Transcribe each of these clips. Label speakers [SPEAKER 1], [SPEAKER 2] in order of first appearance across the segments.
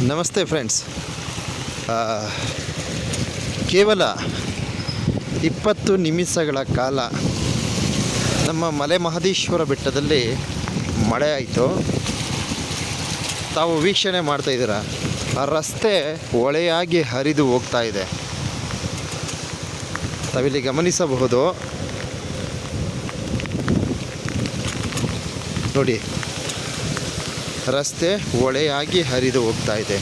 [SPEAKER 1] ನಮಸ್ತೆ ಫ್ರೆಂಡ್ಸ್. ಕೇವಲ ಇಪ್ಪತ್ತು ನಿಮಿಷಗಳ ಕಾಲ ನಮ್ಮ ಮಲೆ ಮಹದೇಶ್ವರ ಬೆಟ್ಟದಲ್ಲಿ ಮಳೆ ಆಯಿತು. ತಾವು ವೀಕ್ಷಣೆ ಮಾಡ್ತಾ ಇದ್ದೀರಾ? ಆ ರಸ್ತೆ ಹೊಳೆಯಾಗಿ ಹರಿದು ಹೋಗ್ತಾ ಇದೆ. ತಾವಿಲ್ಲಿ ಗಮನಿಸಬಹುದು. ನೋಡಿ ರಸ್ತೆ ಹೊಳೆಯಾಗಿ ಹರಿದು ಹೋಗ್ತಾ ಇದೆ.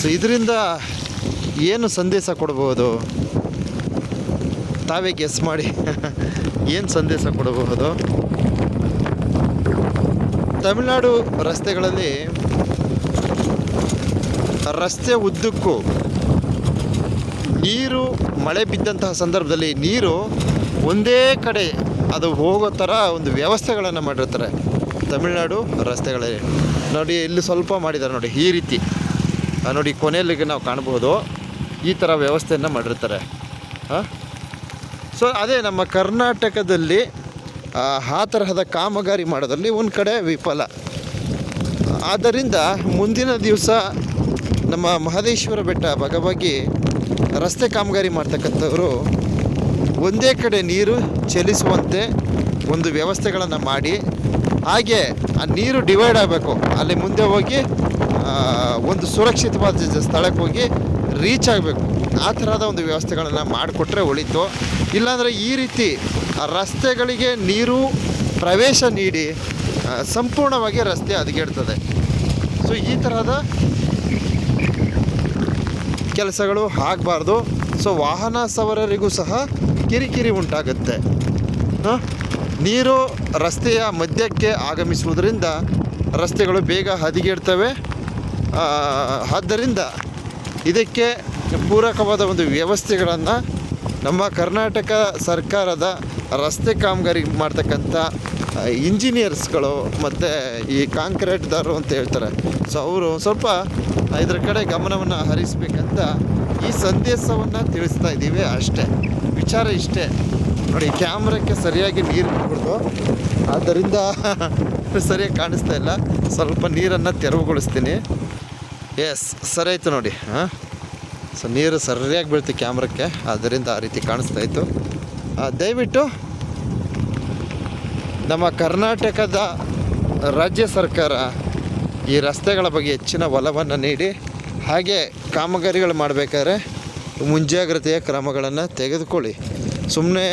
[SPEAKER 1] ಸೊ ಇದರಿಂದ ಏನು ಸಂದೇಶ ಕೊಡಬಹುದು ತಾವೇ ಗೆಸ್ ಮಾಡಿ. ಏನು ಸಂದೇಶ ಕೊಡಬಹುದು ತಮಿಳುನಾಡು ರಸ್ತೆಗಳಲ್ಲಿ ರಸ್ತೆ ಉದ್ದಕ್ಕೂ ನೀರು, ಮಳೆ ಬಿದ್ದಂತಹ ಸಂದರ್ಭದಲ್ಲಿ ನೀರು ಒಂದೇ ಕಡೆ ಅದು ಹೋಗೋ ಥರ ಒಂದು ವ್ಯವಸ್ಥೆಗಳನ್ನು ಮಾಡಿರ್ತಾರೆ. ತಮಿಳುನಾಡು ರಸ್ತೆಗಳಲ್ಲಿ ನೋಡಿ, ಇಲ್ಲಿ ಸ್ವಲ್ಪ ಮಾಡಿದ್ದಾರೆ ನೋಡಿ, ಈ ರೀತಿ. ನೋಡಿ ಕೊನೆಯಲ್ಲಿ ನಾವು ಕಾಣ್ಬೋದು ಈ ಥರ ವ್ಯವಸ್ಥೆಯನ್ನು ಮಾಡಿರ್ತಾರೆ. ಹಾಂ ಸೊ ಅದೇ ನಮ್ಮ ಕರ್ನಾಟಕದಲ್ಲಿ, ಆ ತರಹದ ಕಾಮಗಾರಿ ಮಾಡೋದ್ರಲ್ಲಿ ಒಂದು ಕಡೆ ವಿಫಲ. ಆದ್ದರಿಂದ ಮುಂದಿನ ದಿವಸ ನಮ್ಮ ಮಹದೇಶ್ವರ ಬೆಟ್ಟ ಭಾಗವಾಗಿ ರಸ್ತೆ ಕಾಮಗಾರಿ ಮಾಡ್ತಕ್ಕಂಥವರು ಒಂದೇ ಕಡೆ ನೀರು ಚಲಿಸುವಂತೆ ಒಂದು ವ್ಯವಸ್ಥೆಗಳನ್ನು ಮಾಡಿ ಹಾಗೆ ಆ ನೀರು ಡಿವೈಡ್ ಆಗಬೇಕು. ಅಲ್ಲಿ ಮುಂದೆ ಹೋಗಿ ಒಂದು ಸುರಕ್ಷಿತವಾದ ಸ್ಥಳಕ್ಕೆ ಹೋಗಿ ರೀಚ್ ಆಗಬೇಕು. ಆ ಥರದ ಒಂದು ವ್ಯವಸ್ಥೆಗಳನ್ನು ಮಾಡಿಕೊಟ್ರೆ ಉಳಿತು ಇಲ್ಲಾಂದರೆ ಈ ರೀತಿ ರಸ್ತೆಗಳಿಗೆ ನೀರು ಪ್ರವೇಶ ನೀಡಿ ಸಂಪೂರ್ಣವಾಗಿ ರಸ್ತೆ ಹದಗೆಡ್ತದೆ. ಸೊ ಈ ಥರದ ಕೆಲಸಗಳು ಆಗಬಾರ್ದು. ಸೊ ವಾಹನ ಸವಾರರಿಗೂ ಸಹ ಕಿರಿಕಿರಿ ಉಂಟಾಗುತ್ತೆ. ಹ? ನೀರು ರಸ್ತೆಯ ಮಧ್ಯಕ್ಕೆ ಆಗಮಿಸುವುದರಿಂದ ರಸ್ತೆಗಳು ಬೇಗ ಹದಿಗೆಡ್ತವೆ. ಆದ್ದರಿಂದ ಇದಕ್ಕೆ ಪೂರಕವಾದ ಒಂದು ವ್ಯವಸ್ಥೆಗಳನ್ನು ನಮ್ಮ ಕರ್ನಾಟಕ ಸರ್ಕಾರದ ರಸ್ತೆ ಕಾಮಗಾರಿ ಮಾಡ್ತಕ್ಕಂಥ ಇಂಜಿನಿಯರ್ಸ್ಗಳು ಮತ್ತು ಈ ಕಾಂಕ್ರೀಟ್ದಾರರು ಅಂತ ಹೇಳ್ತಾರೆ. ಸೊ, ಅವರು ಸ್ವಲ್ಪ ಇದರ ಕಡೆ ಗಮನವನ್ನು ಹರಿಸಬೇಕಂತ ಈ ಸಂದೇಶವನ್ನು ತಿಳಿಸ್ತಾ ಇದ್ದೀವಿ ಅಷ್ಟೇ. ವಿಚಾರ ಇಷ್ಟೇ. ನೋಡಿ, ಕ್ಯಾಮ್ರಕ್ಕೆ ಸರಿಯಾಗಿ ನೀರು ಬಿಟ್ಬಿಡ್ತು. ಆದ್ದರಿಂದ ಸರಿಯಾಗಿ ಕಾಣಿಸ್ತಾ ಇಲ್ಲ. ಸ್ವಲ್ಪ ನೀರನ್ನು ತೆರವುಗೊಳಿಸ್ತೀನಿ. ಎಸ್ ಸರಿ ಆಯಿತು ನೋಡಿ, ಹಾಂ? ಸೊ ನೀರು ಸರಿಯಾಗಿ ಬೀಳ್ತು ಕ್ಯಾಮ್ರಕ್ಕೆ. ಆದ್ದರಿಂದ ಆ ರೀತಿ ಕಾಣಿಸ್ತಾ ಇತ್ತು. ದಯವಿಟ್ಟು ನಮ್ಮ ಕರ್ನಾಟಕದ ರಾಜ್ಯ ಸರ್ಕಾರ ಈ ರಸ್ತೆಗಳ ಬಗ್ಗೆ ಹೆಚ್ಚಿನ ಒಲವನ್ನು ನೀಡಿ, ಹಾಗೆ ಕಾಮಗಾರಿಗಳು ಮಾಡಬೇಕಾದ್ರೆ ಮುಂಜಾಗ್ರತೆಯ ಕ್ರಮಗಳನ್ನು ತೆಗೆದುಕೊಳ್ಳಿ. ಸುಮ್ಮನೆ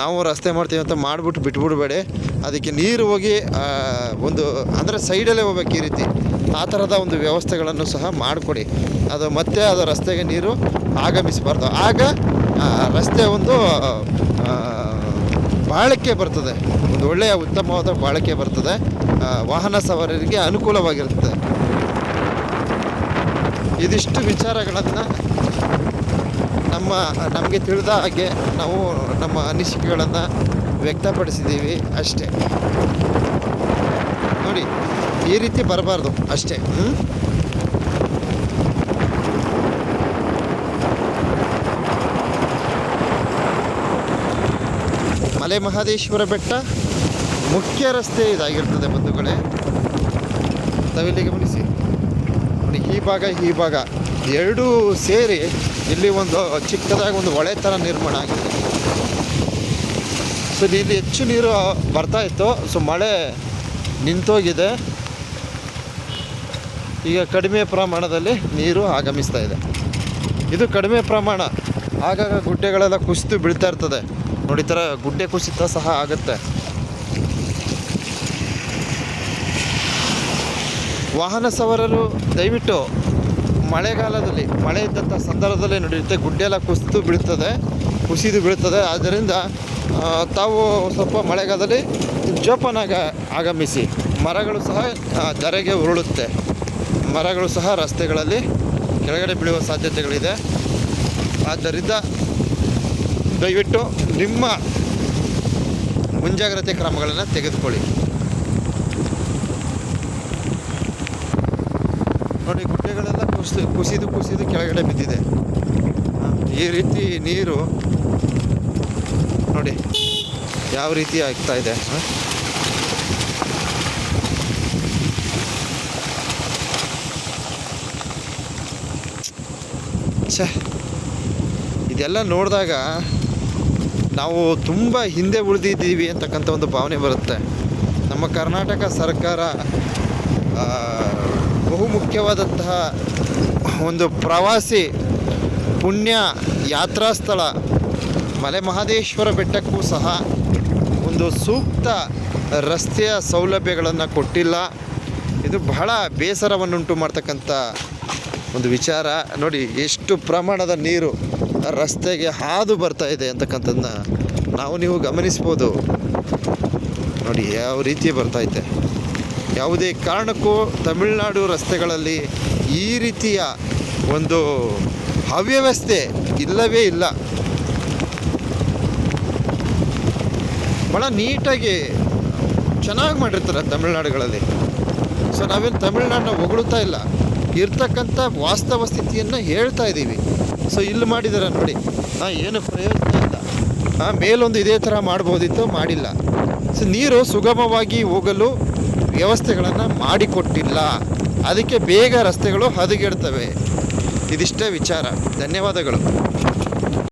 [SPEAKER 1] ನಾವು ರಸ್ತೆ ಮಾಡ್ತೀವಿ ಅಂತ ಮಾಡಿಬಿಟ್ಟು ಬಿಟ್ಬಿಡ್ಬೇಡಿ. ಅದಕ್ಕೆ ನೀರು ಹೋಗಿ ಒಂದು, ಅಂದರೆ ಸೈಡಲ್ಲೇ ಹೋಗ್ಬೇಕು ಈ ರೀತಿ. ಆ ಥರದ ಒಂದು ವ್ಯವಸ್ಥೆಗಳನ್ನು ಸಹ ಮಾಡಿಕೊಡಿ. ಅದು ಮತ್ತೆ ಅದು ರಸ್ತೆಗೆ ನೀರು ಆಗಮಿಸಬಾರ್ದು. ಆಗ ರಸ್ತೆ ಒಂದು ಬಾಳಿಕೆ ಬರ್ತದೆ. ಒಂದು ಒಳ್ಳೆಯ ಉತ್ತಮವಾದ ಬಾಳಿಕೆ ಬರ್ತದೆ. ವಾಹನ ಸವಾರರಿಗೆ ಅನುಕೂಲವಾಗಿರ್ತದೆ ಇದಿಷ್ಟು ವಿಚಾರಗಳನ್ನು ನಮ್ಮ, ನಮಗೆ ತಿಳಿದ ಹಾಗೆ ನಾವು ನಮ್ಮ ಅನಿಸಿಕೆಗಳನ್ನು ವ್ಯಕ್ತಪಡಿಸಿದ್ದೀವಿ ಅಷ್ಟೇ. ನೋಡಿ, ಈ ರೀತಿ ಬರಬಾರ್ದು ಅಷ್ಟೇ. ಮಲೆ ಮಹದೇಶ್ವರ ಬೆಟ್ಟ ಮುಖ್ಯ ರಸ್ತೆ ಇದಾಗಿರ್ತದೆ ಬಂಧುಗಳೇ. ತಾವಿಲ್ಲಿ ಗಮನಿಸಿ. ನೋಡಿ, ಈ ಭಾಗ ಈ ಭಾಗ. ಎರಡೂ ಸೇರಿ ಇಲ್ಲಿ ಒಂದು ಚಿಕ್ಕದಾಗಿ ಒಂದು ಹೊಳೆ ಥರ ನಿರ್ಮಾಣ ಆಗಿದೆ. ಸೊ ಇಲ್ಲಿ ಹೆಚ್ಚು ನೀರು ಬರ್ತಾ ಇತ್ತು. ಸೊ ಮಳೆ ನಿಂತೋಗಿದೆ. ಈಗ ಕಡಿಮೆ ಪ್ರಮಾಣದಲ್ಲಿ ನೀರು ಆಗಮಿಸ್ತಾ ಇದೆ. ಇದು ಕಡಿಮೆ ಪ್ರಮಾಣ. ಆಗಾಗ ಗುಡ್ಡೆಗಳೆಲ್ಲ ಕುಸಿದು ಬೀಳ್ತಾ ಇರ್ತದೆ. ನೋಡಿ ಥರ ಗುಡ್ಡೆ ಕುಸಿತ ಸಹ ಆಗುತ್ತೆ. ವಾಹನ ಸವಾರರು ದಯವಿಟ್ಟು ಮಳೆಗಾಲದಲ್ಲಿ, ಮಳೆ ಇದ್ದಂಥ ಸಂದರ್ಭದಲ್ಲಿ ನಡೆಯುತ್ತೆ. ಗುಡ್ಡೆಲ್ಲ ಕುಸಿದು ಬೀಳ್ತದೆ ಕುಸಿದು ಬೀಳ್ತದೆ. ಆದ್ದರಿಂದ ತಾವು ಸ್ವಲ್ಪ ಮಳೆಗಾಲದಲ್ಲಿ ಜೋಪಾನಾಗ ಆಗಮಿಸಿ. ಮರಗಳು ಸಹ ಧರೆಗೆ ಉರುಳುತ್ತೆ. ಮರಗಳು ಸಹ ರಸ್ತೆಗಳಲ್ಲಿ ಕೆಳಗಡೆ ಬೀಳುವ ಸಾಧ್ಯತೆಗಳಿದೆ. ಆದ್ದರಿಂದ, ದಯವಿಟ್ಟು ನಿಮ್ಮ ಮುಂಜಾಗ್ರತೆ ಕ್ರಮಗಳನ್ನು ತೆಗೆದುಕೊಳ್ಳಿ. ನೋಡಿ ಗುಡ್ಡೆಗಳೆಲ್ಲ ಕುಸಿದು ಕುಸಿದು ಕುಸಿದು ಕೆಳಗಡೆ ಬಿದ್ದಿದೆ. ಈ ರೀತಿ ನೀರು ನೋಡಿ ಯಾವ ರೀತಿ ಆಗ್ತಾ ಇದೆ ಛ, ಇದೆಲ್ಲ ನೋಡಿದಾಗ ನಾವು ತುಂಬ ಹಿಂದೆ ಉಳಿದಿದ್ದೀವಿ ಅಂತಕ್ಕಂಥ ಒಂದು ಭಾವನೆ ಬರುತ್ತೆ. ನಮ್ಮ ಕರ್ನಾಟಕ ಸರ್ಕಾರ ಬಹು ಮುಖ್ಯವಾದಂತಹ ಒಂದು ಪ್ರವಾಸಿ ಪುಣ್ಯ ಯಾತ್ರಾ ಸ್ಥಳ ಮಲೆ ಮಹದೇಶ್ವರ ಬೆಟ್ಟಕ್ಕೂ ಸಹ ಒಂದು ಸೂಕ್ತ ರಸ್ತೆಯ ಸೌಲಭ್ಯಗಳನ್ನು ಕೊಟ್ಟಿಲ್ಲ. ಇದು ಬಹಳ ಬೇಸರವನ್ನುಂಟು ಮಾಡ್ತಕ್ಕಂಥ ಒಂದು ವಿಚಾರ. ನೋಡಿ, ಎಷ್ಟು ಪ್ರಮಾಣದ ನೀರು ರಸ್ತೆಗೆ ಹಾದು ಬರ್ತಾ ಇದೆ ಅಂತಕ್ಕಂಥದ್ದನ್ನ ನಾವು ನೀವು ಗಮನಿಸ್ಬೋದು. ನೋಡಿ, ಯಾವ ರೀತಿ ಬರ್ತಾ ಇದೆ. ಯಾವುದೇ ಕಾರಣಕ್ಕೂ ತಮಿಳುನಾಡು ರಸ್ತೆಗಳಲ್ಲಿ ಈ ರೀತಿಯ ಒಂದು ಅವ್ಯವಸ್ಥೆ ಇಲ್ಲವೇ ಇಲ್ಲ. ಭಾಳ ನೀಟಾಗಿ ಚೆನ್ನಾಗಿ ಮಾಡಿರ್ತಾರೆ ತಮಿಳ್ನಾಡುಗಳಲ್ಲಿ. ಸೊ ನಾವೇನು ತಮಿಳ್ನಾಡನ್ನ ಹೊಗಳುತ್ತಾ ಇಲ್ಲ. ಇರ್ತಕ್ಕಂಥ ವಾಸ್ತವ ಸ್ಥಿತಿಯನ್ನು ಹೇಳ್ತಾ ಇದ್ದೀವಿ. ಸೊ ಇಲ್ಲಿ ಮಾಡಿದ್ದಾರೆ ನೋಡಿ. ಹಾಂ ಏನು ಪ್ರಯೋಜನ ಇಲ್ಲ. ಹಾಂ ಮೇಲೊಂದು ಇದೇ ಥರ ಮಾಡ್ಬೋದಿತ್ತು ಮಾಡಿಲ್ಲ. ಸೊ ನೀರು ಸುಗಮವಾಗಿ ಹೋಗಲು ವ್ಯವಸ್ಥೆಗಳನ್ನು ಮಾಡಿಕೊಟ್ಟಿಲ್ಲ. ಅದಕ್ಕೆ ಬೇಗ ರಸ್ತೆಗಳು ಹದಗೆಡ್ತವೆ. ಇದಿಷ್ಟೇ ವಿಚಾರ. ಧನ್ಯವಾದಗಳು.